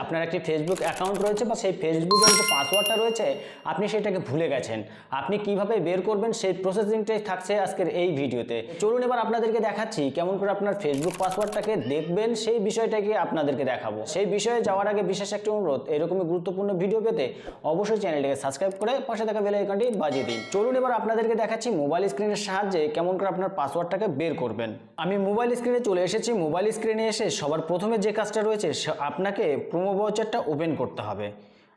আপনার একটি Facebook account রয়েছে বা সেই ফেসবুকের যে পাসওয়ার্ডটা রয়েছে, আপনি সেটাকে ভুলে গেছেন। আপনি কীভাবে বের করবেন সেই প্রসেসিংটাই থাকছে আজকের এই ভিডিওতে। চলুন এবার আপনাদেরকে দেখাচ্ছি কেমন করে আপনার ফেসবুক পাসওয়ার্ডটাকে দেখবেন, সেই বিষয়টাকে আপনাদেরকে দেখাবো। সেই বিষয়ে যাওয়ার আগে বিশেষ একটি অনুরোধ, এরকমই গুরুত্বপূর্ণ ভিডিও পেতে অবশ্যই চ্যানেলটিকে সাবস্ক্রাইব করে পাশে থাকা বেল আইকনটি বাজিয়ে দিন। চলুন এবার আপনাদেরকে দেখাচ্ছি মোবাইল স্ক্রিনের সাহায্যে কেমন করে আপনার পাসওয়ার্ডটাকে বের করবেন। আমি মোবাইল স্ক্রিনে চলে এসেছি। মোবাইল স্ক্রিনে এসে সবার প্রথমে যে কাজটা রয়েছে আপনাকে ক্রোমো ভাউচারটা ওপেন করতে হবে।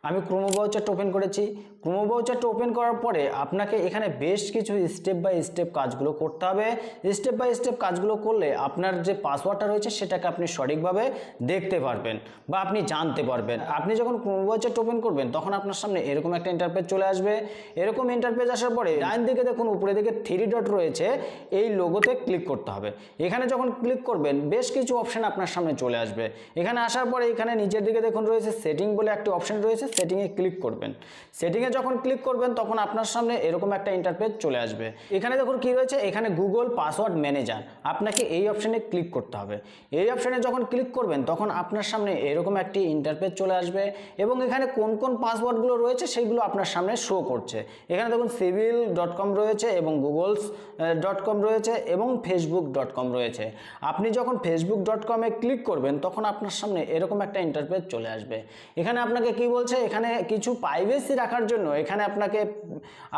আমি ক্রোমো ব্রাউজারটা ওপেন করেছি। ক্রোমো ব্রাউজারটা ওপেন করার পরে আপনাকে এখানে বেশ কিছু স্টেপ বাই স্টেপ কাজগুলো করতে হবে। স্টেপ বাই স্টেপ কাজগুলো করলে আপনার যে পাসওয়ার্ডটা রয়েছে সেটাকে আপনি সঠিকভাবে দেখতে পারবেন বা আপনি জানতে পারবেন। আপনি যখন ক্রোমো ব্রাউজারটা ওপেন করবেন, তখন আপনার সামনে এরকম একটা ইন্টারপেজ চলে আসবে। এরকম ইন্টারপেজ আসার পরে ডাইন দিকে দেখুন উপরে দিকে থ্রি ডট রয়েছে। এই লোগোতে ক্লিক করতে হবে। এখানে যখন ক্লিক করবেন, বেশ কিছু অপশন আপনার সামনে চলে আসবে। এখানে আসার পরে এখানে নিচের দিকে দেখুন, রয়েছে সেটিং বলে একটি অপশন রয়েছে। সেটিংয়ে ক্লিক করবেন। সেটিংয়ে যখন ক্লিক করবেন, তখন আপনার সামনে এরকম একটা ইন্টারপেজ চলে আসবে। এখানে দেখুন কি রয়েছে? এখানে গুগল পাসওয়ার্ড ম্যানেজার আপনাকে এই অপশানে ক্লিক করতে হবে। এই অপশানে যখন ক্লিক করবেন, তখন আপনার সামনে এরকম একটি ইন্টারপেজ চলে আসবে এবং এখানে কোন কোন পাসওয়ার্ডগুলো রয়েছে সেইগুলো আপনার সামনে শো করছে। এখানে দেখুন সিভিল ডট কম রয়েছে এবং গুগলস ডট কম রয়েছে এবং ফেসবুক ডট কম রয়েছে। আপনি যখন ফেসবুক ডট কমে ক্লিক করবেন, তখন আপনার সামনে এরকম একটা ইন্টারপেজ চলে আসবে। এখানে আপনাকে কি বলছে? এখানে কিছু প্রাইভেসি রাখার জন্য এখানে আপনাকে,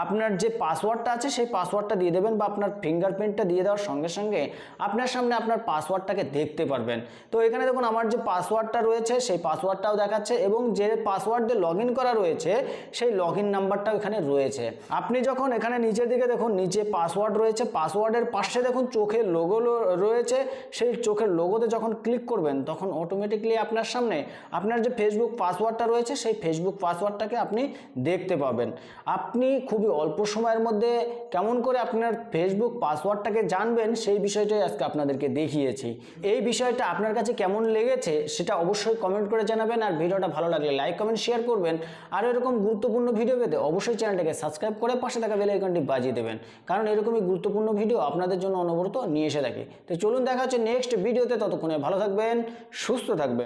আপনার যে পাসওয়ার্ডটা আছে সেই পাসওয়ার্ডটা দিয়ে দেবেন বা আপনার ফিঙ্গারপ্রিন্টটা দিয়ে দেওয়ার সঙ্গে সঙ্গে আপনার সামনে আপনার পাসওয়ার্ডটাকে দেখতে পারবেন। তো এখানে দেখুন আমার যে পাসওয়ার্ডটা রয়েছে সেই পাসওয়ার্ডটাও দেখাচ্ছে এবং যে পাসওয়ার্ড দিয়ে লগ করা রয়েছে সেই লগ ইন নাম্বারটাও এখানে রয়েছে। আপনি যখন এখানে নিচের দিকে দেখুন, নিচে পাসওয়ার্ড রয়েছে পাসওয়ার্ডের পাশে দেখুন চোখের লোগো রয়েছে, সেই চোখের লোগোতে যখন ক্লিক করবেন তখন অটোমেটিকলি আপনার সামনে আপনার যে ফেসবুক পাসওয়ার্ডটা রয়েছে সেই ফেসবুক পাসওয়ার্ডটাকে আপনি দেখতে পাবেন। আপনি খুবই অল্প সময়ের মধ্যে কেমন করে আপনার ফেসবুক পাসওয়ার্ডটাকে জানবেন সেই বিষয়টাই আজকে আপনাদেরকে দেখিয়েছি। এই বিষয়টা আপনার কাছে কেমন লেগেছে সেটা অবশ্যই কমেন্ট করে জানাবেন আর ভিডিওটা ভালো লাগলে লাইক কমেন্ট শেয়ার করবেন। আর এরকম গুরুত্বপূর্ণ ভিডিও পেতে অবশ্যই চ্যানেলটাকে সাবস্ক্রাইব করে পাশে থাকা বেল আইকনটি বাজিয়ে দেবেন। কারণ এরকমই গুরুত্বপূর্ণ ভিডিও আপনাদের জন্য অনবরত নিয়ে এসে থাকি। তো চলুন দেখা হচ্ছে নেক্সট ভিডিওতে ততক্ষণে ভালো থাকবেন, সুস্থ থাকবেন।